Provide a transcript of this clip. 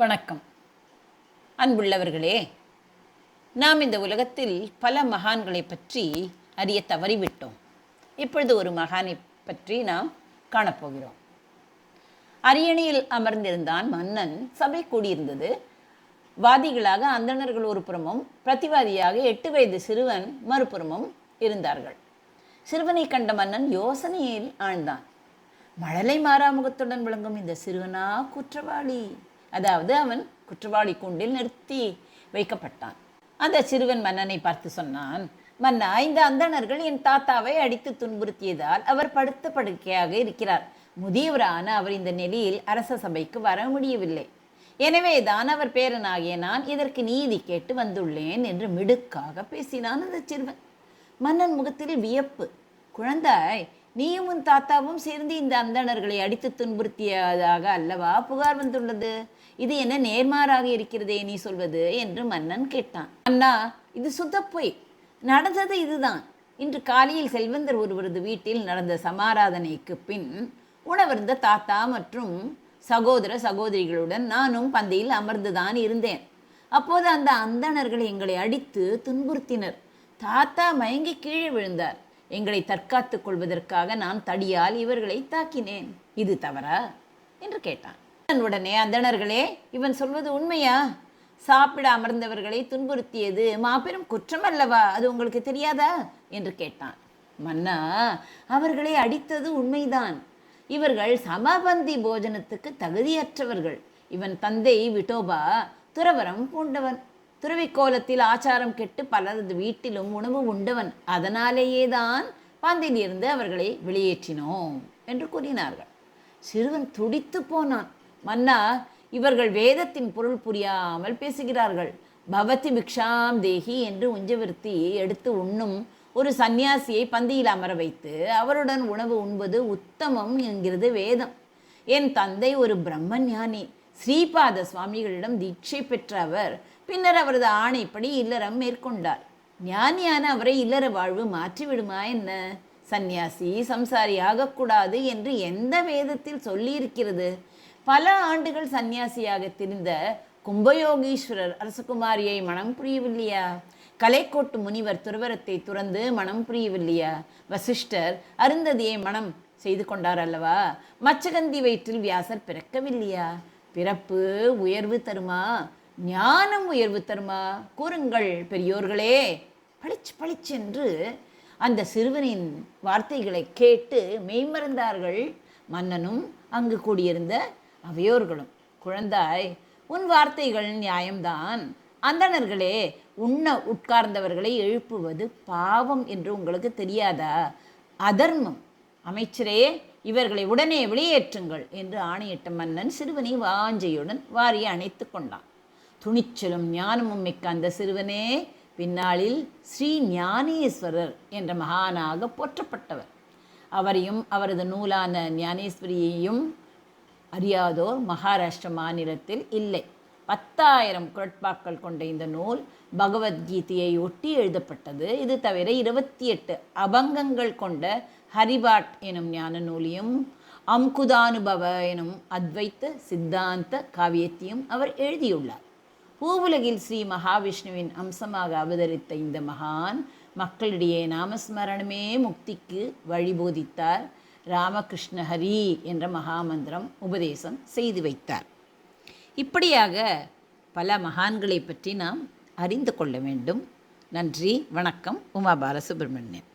வணக்கம். அன்புள்ளவர்களே நாம் இந்த உலகத்தில் பல மகான்களை பற்றி அறிய தவறிவிட்டோம். இப்பொழுது ஒரு மகானை பற்றி நாம் காணப்போகிறோம். அரியணையில் அமர்ந்திருந்தான் மன்னன். சபை கூடியிருந்தது. வாதிகளாக அந்தணர்கள் ஒரு புறமும் பிரதிவாதியாக எட்டு வயது சிறுவன் மறுபுறமும் இருந்தார்கள். சிறுவனை கண்ட மன்னன் யோசனையில் ஆழ்ந்தான். மழலை மாறாமுகத்துடன் விளங்கும் இந்த சிறுவனா குற்றவாளி? அதாவது அவன் குற்றவாளி கூண்டில் நிறுத்தி வைக்கப்பட்டான். அந்த சிறுவன் மன்னனை பார்த்து சொன்னான் மன்னா இந்த அந்தணர்கள் என் தாத்தாவை அடித்து துன்புறுத்தியதால் அவர் படுத்த படுக்கையாக இருக்கிறார். முதியவரான அவர் இந்த நிலையில் அரச சபைக்கு வர முடியவில்லை. எனவே தான் அவர் பேரனாகிய நான் இதற்கு நீதி கேட்டு வந்துள்ளேன் என்று மிடுக்காக பேசினான் அந்த சிறுவன். மன்னன் முகத்தில் வியப்பு. குழந்தாய் நீயும் உன் தாத்தாவும் சேர்ந்து இந்த அந்தணர்களை அடித்து துன்புறுத்தியதாக அல்லவா புகார் வந்துள்ளது? இது என்ன நேர்மாறாக இருக்கிறதே நீ சொல்வது? என்று மன்னன் கேட்டான். அண்ணா இது சுத்தப்பொய் நடந்தது இதுதான். இன்று காலையில் செல்வந்தர் ஒருவரது வீட்டில் நடந்த சமாராதனைக்கு பின் உணவருந்த தாத்தா மற்றும் சகோதர சகோதரிகளுடன் நானும் பந்தையில் அமர்ந்துதான் இருந்தேன். அப்போது அந்த அந்தணர்கள் எங்களை அடித்து துன்புறுத்தினர். தாத்தா மயங்கி கீழே விழுந்தார். எங்களை தற்காத்துக் கொள்வதற்காக நான் தடியால் இவர்களை தாக்கினேன். இது தவறா? என்று கேட்டான். நான் உடனே அந்தணர்களே இவன் சொல்வது உண்மையா? சாப்பிட அமர்ந்தவர்களை துன்புறுத்தியது மாபெரும் குற்றம் அல்லவா? அது உங்களுக்கு தெரியாதா? என்று கேட்டான். மன்னா அவர்களை அடித்தது உண்மைதான். இவர்கள் சமபந்தி போஜனத்துக்கு தகுதியற்றவர்கள். இவன் தந்தை விட்டோபா துறவரம் பூண்டவன். துறவிக்கோலத்தில் ஆச்சாரம் கெட்டு பலரது வீட்டிலும் உணவு உண்டவன். அதனாலேயே தான் பந்திலிருந்து அவர்களை வெளியேற்றினோம் என்று கூறினார்கள். சிறுவன் துடித்து போனான். மன்னா இவர்கள் வேதத்தின் பொருள் புரியாமல் பேசுகிறார்கள். பவதி பிக்ஷாம் தேகி என்று உஞ்சவிருத்தி எடுத்து உண்ணும் ஒரு சந்நியாசியை பந்தியில் அமர வைத்து அவருடன் உணவு உண்பது உத்தமம் என்கிறது வேதம். என் தந்தை ஒரு பிரம்மஞானி. ஸ்ரீபாத சுவாமிகளிடம் தீட்சை பெற்ற அவர் பின்னர் அவரது ஆணைப்படி இல்லறம் மேற்கொண்டார். ஞானியான அவரை இல்லற வாழ்வு மாற்றிவிடுமா என்ன? சந்நியாசி சம்சாரி ஆகக்கூடாது என்று எந்த வேதத்தில் சொல்லியிருக்கிறது? பல ஆண்டுகள் சந்நியாசியாக திரிந்த கும்பயோகீஸ்வரர் அரசகுமாரியை மனம் புரியவில்லையா? கலைக்கோட்டு முனிவர் துறவரத்தை துறந்து மனம் புரியவில்லையா? வசிஷ்டர் அருந்ததியை மனம் செய்து கொண்டார் அல்லவா? மச்சகந்தி வயிற்றில் வியாசர் பிறக்கவில்லையா? பிறப்பு உயர்வு தருமா? ஞானம் உயர்வு தருமா? கூறுங்கள் பெரியோர்களே. பளிச்சு பளிச்சென்று அந்த சிறுவனின் வார்த்தைகளை கேட்டு மெய்மறந்தார்கள். மன்னனும் அங்கு கூடியிருந்த அவையோர்களும் குழந்தாய் உன் வார்த்தைகள் நியாயம்தான். அந்தணர்களே உண்ண உட்கார்ந்தவர்களை எழுப்புவது பாவம் என்று உங்களுக்கு தெரியாதா? அதர்மம். அமைச்சரே இவர்களை உடனே வெளியேற்றுங்கள் என்று ஆணையிட்ட மன்னன் சிறுவனை வாஞ்சையுடன் வாரி அணைத்து கொண்டான். துணிச்சலும் ஞானமும் மிக்க அந்த சிறுவனே பின்னாளில் ஸ்ரீ ஞானேஸ்வரர் என்ற மகானாக போற்றப்பட்டவர். அவரையும் அவரது நூலான ஞானேஸ்வரியையும் அறியாதோர் மகாராஷ்டிர மாநிலத்தில் இல்லை. பத்தாயிரம் குரட்பாக்கள் கொண்ட இந்த நூல் பகவத்கீதையை ஒட்டி எழுதப்பட்டது. இது தவிர இருபத்தி எட்டு அபங்கங்கள் கொண்ட ஹரிபாட் எனும் ஞான நூலையும் அம்குதானுபவ எனும் அத்வைத்த சித்தாந்த காவியத்தையும் அவர் எழுதியுள்ளார். பூவுலகில் ஸ்ரீ மகாவிஷ்ணுவின் அம்சமாக அவதரித்த இந்த மகான் மக்களிடையே நாமஸ்மரணமே முக்திக்கு வழிபோதித்தார். ராமகிருஷ்ண ஹரி என்ற மகாமந்திரம் உபதேசம் செய்து வைத்தார். இப்படியாக பல மகான்களை பற்றி நாம் அறிந்து கொள்ள வேண்டும். நன்றி வணக்கம். உமா பாலசுப்ரமணியன்.